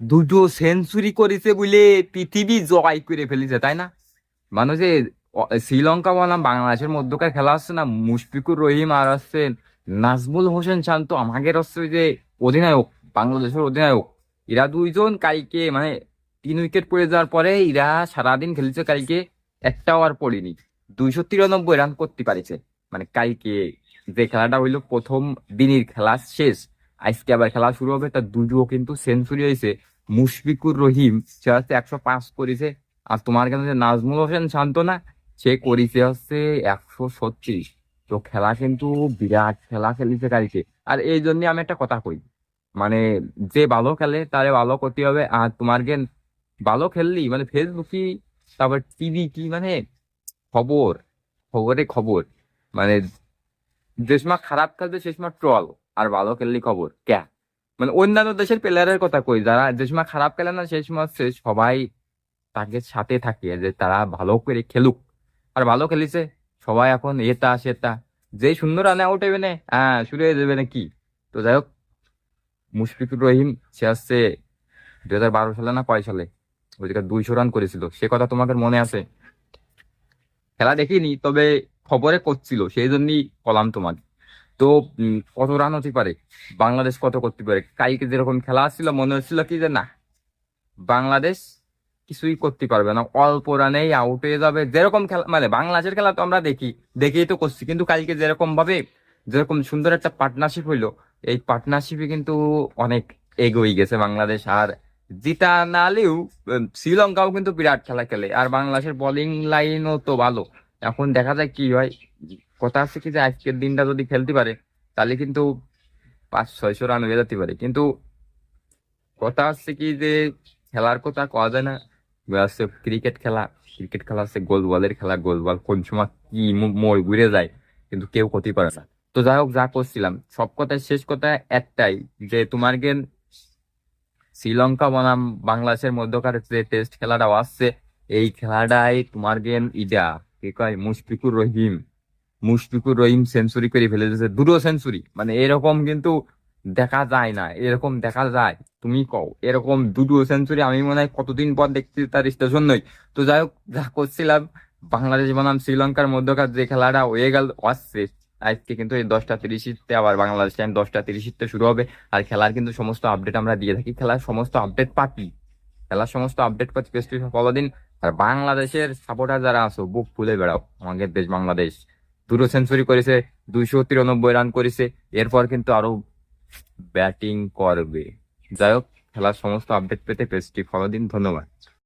দুটো সেঞ্চুরি করেছে বলে পৃথিবী জয় করে ফেলেছে, তাই না? মানে যে শ্রীলঙ্কা বনাম বাংলাদেশের মধ্যকার খেলা হচ্ছে না, মুশফিকুর রহিম আর হচ্ছে নাজমুল হোসেন শান্ত, আমাদের হচ্ছে যে অধিনায়ক, বাংলাদেশের অধিনায়ক। এরা দুইজন কালকে মানে তিন উইকেট পড়ে যাওয়ার পরে এরা সারাদিন খেলেছে কালকে একটাও আর পড়েনি। দুইশো তিরানব্বই রান করতে পারেছে। মানে কালকে যে খেলাটা হইল প্রথম দিনের খেলা শেষ। আজকে আবার খেলা শুরু হবে তার দুজো কিন্তু সেঞ্চুরি হয়েছে। মুশফিকুর রহিম, সে হচ্ছে একশো পাঁচ করেছে। আর তোমার কাছে নাজমুল হোসেন শান্ত না সে করেছে হচ্ছে একশো ছত্রিশ। তো খেলা কিন্তু বিরাট খেলা খেলেছে কালকে। আর এই জন্য আমি একটা কথা কই মানে যে ভালো খেলে তারে ভালো করতে হবে। আর তোমার গেন, ভালো খেললি মানে ফেসবুক কি, তারপর টিভি কি মানে খবর, খবরে খবর। মানে যে সময় খারাপ খেলবে সে সময় ট্রল আর ভালো খেললি খবর? ক্যা? মানে অন্যান্য দেশের প্লেয়ারের কথা কই? যারা যে সময় খারাপ খেলে না, সেই সময় সবাই তাকে সাথে থাকে যে তারা ভালো করে খেলুক। আর ভালো খেলিছে, সবাই এখন এটা, সেটা। যে সুন্দর রানে আউট হবে না হ্যাঁ শুরু হয়ে যাবে নাকি তো যাই হোক, মুশফিকুর রহিম, সে আসছে দুই হাজার বারো সালে না কয় সালে? ওই জায়গায় দুইশো রান করেছিল। সে কথা তোমাদের মনে আছে? খেলা দেখিনি, তবে খবরে করছিল। সেই জন্যই কলাম তোমাকে। তো কত রান হতে পারে? বাংলাদেশ কত করতে পারে? কালকে যেরকম খেলা আসছিল, মনে হচ্ছিল কি যে না, বাংলাদেশ কিছুই করতে পারবে না। অল্প রানেই আউট হয়ে যাবে। যেরকম খেলা মানে বাংলাদেশের খেলা তো আমরা দেখি, দেখেই তো করছি। কিন্তু কালকে যেরকম ভাবে, যেরকম সুন্দর একটা পার্টনারশিপ হইল, এই পার্টনারশিপে কিন্তু অনেক এগোই গেছে বাংলাদেশ। আর জিতা না হলেও শ্রীলঙ্কাও কিন্তু বিরাট খেলা খেলে। আর বাংলাদেশের বোলিং লাইনও তো ভালো। এখন দেখা যায় কি হয়। কথা আছে কি যে আজকের দিনটা যদি খেলতে পারে, তাহলে কিন্তু পাঁচ, ছয়শো রান হয়ে যেতে পারে। কিন্তু কথা হচ্ছে কি যে খেলার কথা কওয়া যায় না। হচ্ছে ক্রিকেট খেলা। ক্রিকেট খেলা হচ্ছে গোল বলের খেলা। গোল বল কোন সময় কি মো- মোড় ঘুরে যায়, কিন্তু কেউ ক্ষতি পারে না। তো যাই হোক, যা করছিলাম। সব কথায়, শেষ কথা একটাই যে তোমার গেন শ্রীলঙ্কা বনাম বাংলাদেশের মধ্যকার যে টেস্ট খেলাটা আসছে, এই খেলাটাই তোমার গেন ইডা। কি কয়? মুশফিকুর রহিম। মুশফিকুর রহিম সেঞ্চুরি করে ফেলে দিয়েছে। দুটো সেঞ্চুরি। মানে এরকম কিন্তু দেখা যায় না। এরকম দেখা যায়। তুমি কও, এরকম দুটো সেঞ্চুরি আমি মনে হয় কতদিন পর দেখছি তার স্টেশন নই। তো যাই হোক, যা করছিলাম, বাংলাদেশ বনাম শ্রীলঙ্কার মধ্যকার যে খেলাটা হয়ে গেল, আসছে। আজকে কিন্তু এই দশটা তিরিশিতে আবার বাংলাদেশ টাইম দশটা তিরিশিতে শুরু হবে। আর খেলার কিন্তু সমস্ত আপডেট আমরা দিয়ে থাকি। খেলার সমস্ত আপডেট পাতি খেলার সমস্ত আপডেট পাচ্ছি। ফলো দিন। আর বাংলাদেশের সাপোর্টার যারা আছো, বুক ফুলে বেড়াও। আমাদের দেশ বাংলাদেশ। দুটো সেঞ্চুরি করেছে, দুইশো তিরানব্বই রান করেছে, এরপর কিন্তু আরও ব্যাটিং করবে। যাই হোক, খেলার সমস্ত আপডেট পেতে পেজটি ফলো দিন, ধন্যবাদ।